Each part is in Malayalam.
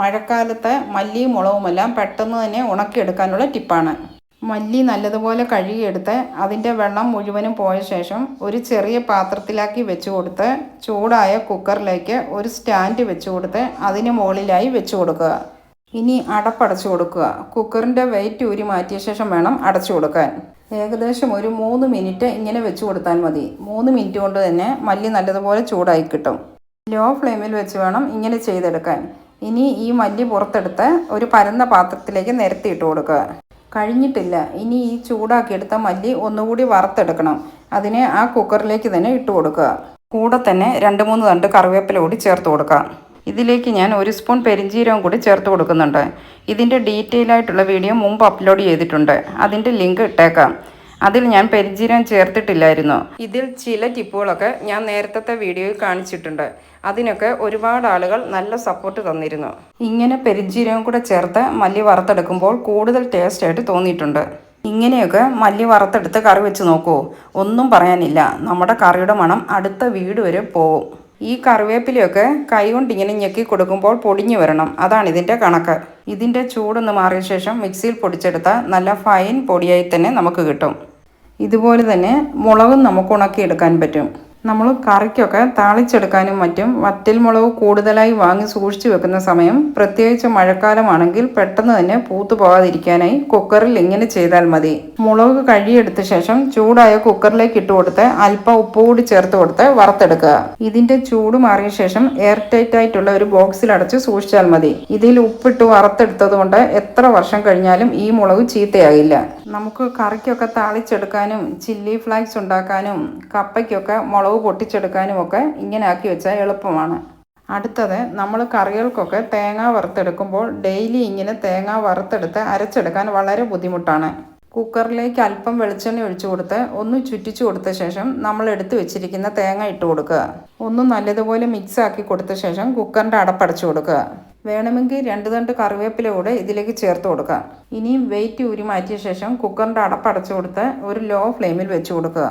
മഴക്കാലത്ത് മല്ലിയും മുളവുമെല്ലാം പെട്ടെന്ന് തന്നെ ഉണക്കിയെടുക്കാനുള്ള ടിപ്പാണ്. മല്ലി നല്ലതുപോലെ കഴുകിയെടുത്ത് അതിന്റെ വെള്ളം മുഴുവനും പോയ ശേഷം ഒരു ചെറിയ പാത്രത്തിലാക്കി വെച്ച് കൊടുത്ത് ചൂടായ കുക്കറിലേക്ക് ഒരു സ്റ്റാൻഡ് വെച്ച് കൊടുത്ത് അതിന് മുകളിലായി വെച്ച് കൊടുക്കുക ഇനി അടപ്പടച്ചു കൊടുക്കുക കുക്കറിന്റെ വെയിറ്റ് ഊരി മാറ്റിയ ശേഷം വേണം അടച്ചു കൊടുക്കാൻ ഏകദേശം ഒരു മൂന്ന് മിനിറ്റ് ഇങ്ങനെ വെച്ച് കൊടുത്താൽ മതി. മൂന്ന് മിനിറ്റ് കൊണ്ട് തന്നെ മല്ലി നല്ലതുപോലെ ചൂടായി കിട്ടും. ലോ ഫ്ലെയിമിൽ വെച്ച് വേണം ഇങ്ങനെ ചെയ്തെടുക്കാൻ. ഇനി ഈ മല്ലി പുറത്തെടുത്ത് ഒരു പരന്ന പാത്രത്തിലേക്ക് നിരത്തിയിട്ട് കൊടുക്കുക. കഴിഞ്ഞിട്ടില്ല. ഇനി ഈ ചൂടാക്കിയെടുത്ത മല്ലി ഒന്നുകൂടി വറുത്തെടുക്കണം. അതിനെ ആ കുക്കറിലേക്ക് തന്നെ ഇട്ട് കൊടുക്കുക. കൂടെ തന്നെ രണ്ട് മൂന്ന് തണ്ട് കറിവേപ്പില കൂടി ചേർത്ത് കൊടുക്കാം ഇതിലേക്ക് ഞാൻ ഒരു സ്പൂൺ പെരിഞ്ചീരകം കൂടി ചേർത്ത് കൊടുക്കുന്നുണ്ട്. ഇതിന്റെ ഡീറ്റെയിൽ ആയിട്ടുള്ള വീഡിയോ മുമ്പ് അപ്ലോഡ് ചെയ്തിട്ടുണ്ട്. അതിന്റെ ലിങ്ക് ഇട്ടേക്കാം. അതിൽ ഞാൻ പരിചീരം ചേർത്തിട്ടില്ലായിരുന്നു. ഇതിൽ ചില ടിപ്പുകളൊക്കെ ഞാൻ നേരത്തെ വീഡിയോയിൽ കാണിച്ചിട്ടുണ്ട്. അതിനൊക്കെ ഒരുപാട് ആളുകൾ നല്ല സപ്പോർട്ട് തന്നിരുന്നു. ഇങ്ങനെ പെരിഞ്ചീരകം കൂടെ ചേർത്ത് മല്ലി വറുത്തെടുക്കുമ്പോൾ കൂടുതൽ ടേസ്റ്റ് ആയിട്ട് തോന്നിയിട്ടുണ്ട്. ഇങ്ങനെയൊക്കെ മല്ലി വറുത്തെടുത്ത് കറി വെച്ച് നോക്കൂ. ഒന്നും പറയാനില്ല. നമ്മുടെ കറിയുടെ മണം അടുത്ത വീട് വരെ പോവും. ഈ കറിവേപ്പിലയൊക്കെ കൈകൊണ്ട് ഇങ്ങനെ ഞെക്കി കൊടുക്കുമ്പോൾ പൊടിഞ്ഞു വരണം. അതാണ് ഇതിന്റെ കണക്ക്. ഇതിന്റെ ചൂടൊന്ന് മാറിയ ശേഷം മിക്സിയിൽ പൊടിച്ചെടുത്താൽ നല്ല ഫൈൻ പൊടിയായി തന്നെ നമുക്ക് കിട്ടും. ഇതുപോലെ തന്നെ മുളകും നമുക്ക് ഉണക്കിയെടുക്കാൻ പറ്റും. നമ്മൾ കറിക്കൊക്കെ താളിച്ചെടുക്കാനും മറ്റും വറ്റൽ മുളക് കൂടുതലായി വാങ്ങി സൂക്ഷിച്ചു വെക്കുന്ന സമയം പ്രത്യേകിച്ച് മഴക്കാലമാണെങ്കിൽ പെട്ടെന്ന് തന്നെ പൂത്തു പോകാതിരിക്കാനായി കുക്കറിൽ ഇങ്ങനെ ചെയ്താൽ മതി. മുളക് കഴുകിയെടുത്ത ശേഷം ചൂടായ കുക്കറിലേക്ക് ഇട്ട് കൊടുത്ത് അല്പം ഉപ്പ് കൂടി ചേർത്ത് കൊടുത്ത് വറുത്തെടുക്കുക. ഇതിന്റെ ചൂട് മാറിയ ശേഷം എയർ ടൈറ്റ് ആയിട്ടുള്ള ഒരു ബോക്സിൽ അടച്ച് സൂക്ഷിച്ചാൽ മതി. ഇതിൽ ഉപ്പിട്ട് വറുത്തെടുത്തത് കൊണ്ട് എത്ര വർഷം കഴിഞ്ഞാലും ഈ മുളക് ചീത്തയാകില്ല. നമുക്ക് കറിക്കൊക്കെ താളിച്ചെടുക്കാനും ചില്ലി ഫ്ലാക്സ് ഉണ്ടാക്കാനും കപ്പയ്ക്കൊക്കെ മുളക് പൊട്ടിച്ചെടുക്കാനും ഒക്കെ ഇങ്ങനെ ആക്കി വെച്ചാൽ എളുപ്പമാണ്. അടുത്തത് നമ്മൾ കറികൾക്കൊക്കെ തേങ്ങ വറുത്തെടുക്കുമ്പോൾ ഡെയിലി ഇങ്ങനെ തേങ്ങ വറുത്തെടുത്ത് അരച്ചെടുക്കാൻ വളരെ ബുദ്ധിമുട്ടാണ്. കുക്കറിലേക്ക് അല്പം വെളിച്ചെണ്ണ ഒഴിച്ചു കൊടുത്ത് ഒന്ന് ചുറ്റിച്ചു കൊടുത്ത ശേഷം നമ്മൾ എടുത്തു വെച്ചിരിക്കുന്ന തേങ്ങ ഇട്ട് കൊടുക്കുക. ഒന്ന് നല്ലതുപോലെ മിക്സ് ആക്കി കൊടുത്ത ശേഷം കുക്കറിന്റെ അടപ്പടച്ചു കൊടുക്കുക. വേണമെങ്കിൽ രണ്ട് തണ്ട് കറിവേപ്പില കൂടെ ഇതിലേക്ക് ചേർത്ത് കൊടുക്കുക ഇനിയും വെയിറ്റ് ഊരി മാറ്റിയ ശേഷം കുക്കറിന്റെ അടപ്പടച്ചു കൊടുത്ത് ഒരു ലോ ഫ്ലെയിമിൽ വെച്ച് കൊടുക്കുക.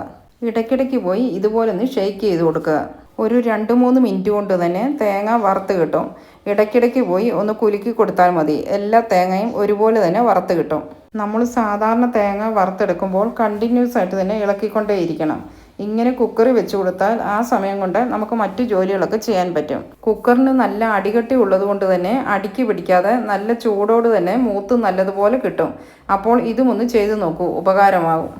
ഇടയ്ക്കിടയ്ക്ക് പോയി ഇതുപോലെ ഒന്ന് ഷെയ്ക്ക് ചെയ്ത് കൊടുക്കുക. ഒരു രണ്ട് മൂന്ന് മിനിറ്റ് കൊണ്ട് തന്നെ തേങ്ങ വറുത്ത് കിട്ടും. ഇടയ്ക്കിടയ്ക്ക് പോയി ഒന്ന് കുലുക്കി കൊടുത്താൽ മതി. എല്ലാ തേങ്ങയും ഒരുപോലെ തന്നെ വറുത്ത് കിട്ടും. നമ്മൾ സാധാരണ തേങ്ങ വറുത്തെടുക്കുമ്പോൾ കണ്ടിന്യൂസ് ആയിട്ട് തന്നെ ഇളക്കിക്കൊണ്ടേയിരിക്കണം. ഇങ്ങനെ കുക്കറി വെച്ച് കൊടുത്താൽ ആ സമയം കൊണ്ട് നമുക്ക് മറ്റു ജോലികളൊക്കെ ചെയ്യാൻ പറ്റും. കുക്കറിന് നല്ല അടികട്ടി ഉള്ളത് കൊണ്ട് തന്നെ അടിക്ക് പിടിക്കാതെ നല്ല ചൂടോട് തന്നെ മൂത്ത് നല്ലതുപോലെ കിട്ടും. അപ്പോൾ ഇതും ഒന്ന് ചെയ്ത് നോക്കൂ. ഉപകാരമാകും